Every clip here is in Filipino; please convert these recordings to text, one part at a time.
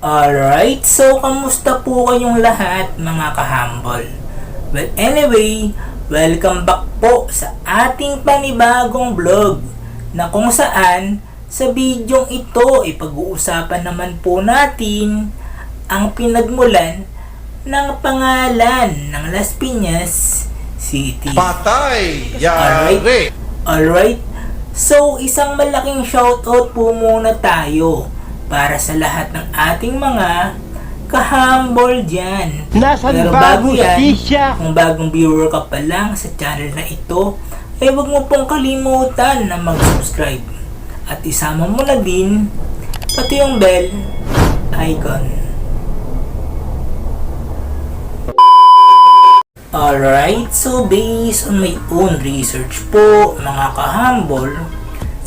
Alright, so kamusta po kayong lahat mga kahambol? Well, anyway, welcome back po sa ating panibagong vlog na kung saan sa bidyong ito ay pag-uusapan naman po natin ang pinagmulan ng pangalan ng Las Piñas City. Patay! Alright. Yari! Alright? So, isang malaking shoutout po muna tayo para sa lahat ng ating mga kahambol dyan. Nasaan Pero ba bago yan, justisya? kung bagong viewer ka pa lang sa channel na ito, ay huwag mo pong kalimutan na mag-subscribe. At isama mo na din pati yung bell icon. Alright, so based on my own research po, mga kahambol,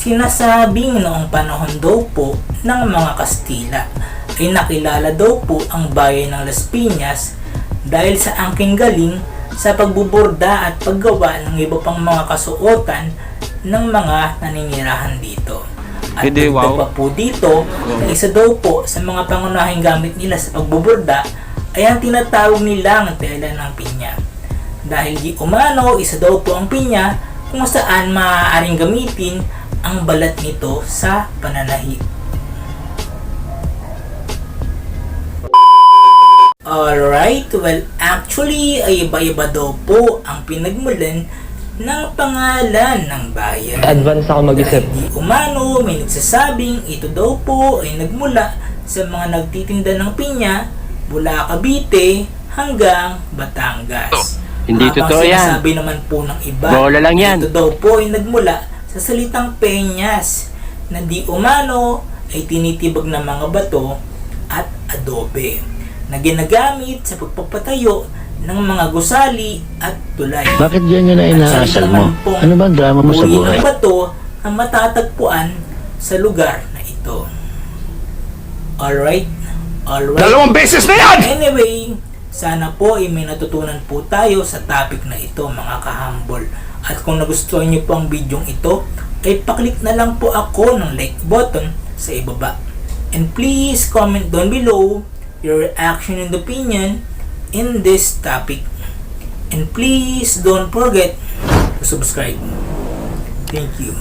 sinasabing noong panahon daw po ng mga Kastila ay nakilala daw po ang bayan ng Las Piñas dahil sa angking galing sa pagbuborda at paggawa ng iba pang mga kasuotan ng mga naninirahan dito. At Hindi, wow. pa po dito, na isa daw po sa mga pangunahing gamit nila sa pagbuborda ay ang tinatawag nilang tela ng pinya. Dahil di umano, isa daw po ang pinya kung saan maaaring gamitin ang balat nito sa pananahi. Alright, well actually ay iba-iba daw po ang pinagmulan ng pangalan ng bayan. Advance ako mag-isip. Dahil di umano, may nagsasabing ito daw po ay nagmula sa mga nagtitinda ng pinya mula Cavite hanggang Batangas. Hindi Habang totoo yan. sinasabi naman po ng iba, Bola lang yan. ito daw po ay nagmula sa salitang peñas na di umano ay tinitibag ng mga bato at adobe na ginagamit sa pagpapatayo ng mga gusali at tulay. Bakit ganyan na inaasal mo? Ano ba ang drama mo sa buhay? ng bato ang matatagpuan sa lugar na ito. Alright? Alright? Dalawang beses na yan! Anyway, sana po ay may natutunan po tayo sa topic na ito mga kahambol. At kung nagustuhan niyo po ang bidyong ito, ay paklik na lang po ako ng like button sa ibaba. And please comment down below your reaction and opinion in this topic. And please don't forget to subscribe. Thank you.